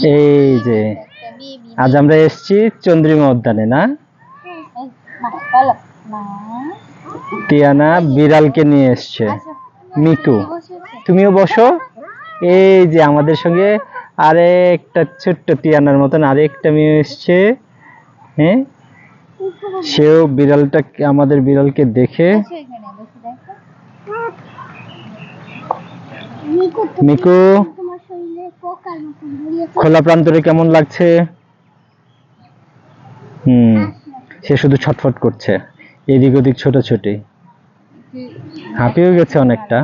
এই যে, আজ আমরা এসেছি চন্দ্রিমা উদ্যানে, না? টিয়ানা বিড়ালকে নিয়ে এসছে। মিকু তুমিও বসো। এই যে আমাদের সঙ্গে আরেকটা ছোট্ট টিয়ানার মতন আরেকটা মেয়ে এসছে। হ্যাঁ? সেও বিড়ালটা আমাদের বিড়ালকে দেখো। মিকু খোলা প্রান্তরে কেমন লাগছে? হুম, সে শুধু ছটফট করছে। এদিক ওদিক ছোটাছুটি। হাঁপিয়ে গেছে অনেকটা।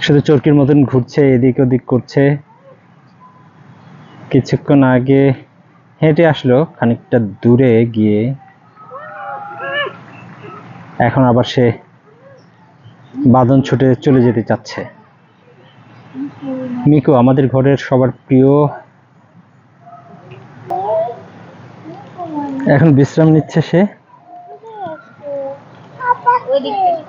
শুধু চরকির মতন ঘুরছে, এদিক ওদিক করছে। কিছুক্ষণ আগে হেঁটে আসলো, খানিকটা দূরে গিয়ে। এখন আবার সে বাঁধন ছুটে চলে যেতে চাচ্ছে। মিকু, আমাদের ঘরের সবার প্রিয় এখন বিশ্রাম নিচ্ছে সে ওই দিক থেকে।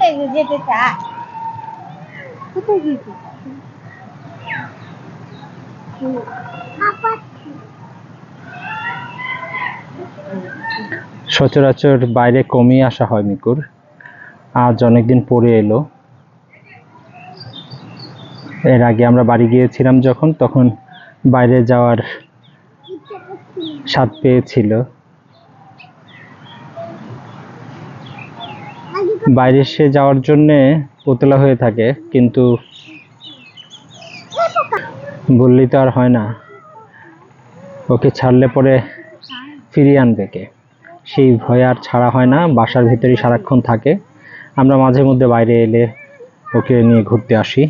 এই যে যেতে চায়। কোথায় যেতে সচরাচর বাইরে কমিয়ে আসা হয় মিকুর। আজ অনেকদিন পরে এলো। এর আগে আমরা বাড়ি গিয়েছিলাম যখন তখন বাইরে যাওয়ার স্বাদ পেয়েছিল। বাইরে সে যাওয়ার জন্যে উতলা হয়ে থাকে, কিন্তু বললেই তো আর হয় না। ওকে ছাড়লে পরে ফিরিয়ে আনবে কে? সেই ভয় আর ছাড়া হয় না, বাসার ভিতরেই সারাক্ষণ থাকে। আমরা মাঝে মধ্যে বাইরে এলে ওকে নিয়ে ঘুরতে আসি।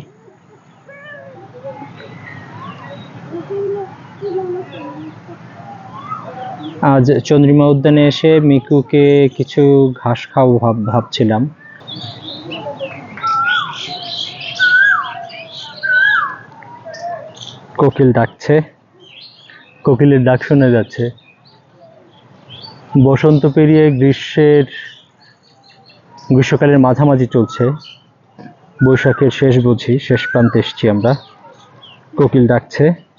আজ চন্দ্রিমা উদ্যানে এসে মিকুকে কিছু ঘাস খাওয়াবো ভাব ভাবছিলাম। কোকিল ডাকছে। কোকিলের ডাক শোনা যাচ্ছে। বসন্ত পেরিয়ে গ্রীষ্মের গ্রীষ্মকালের মাঝামাঝি চলছে। বৈশাখের শেষ বুঝি, শেষ প্রান্তে এসেছি আমরা। কোকিল ডাকছে।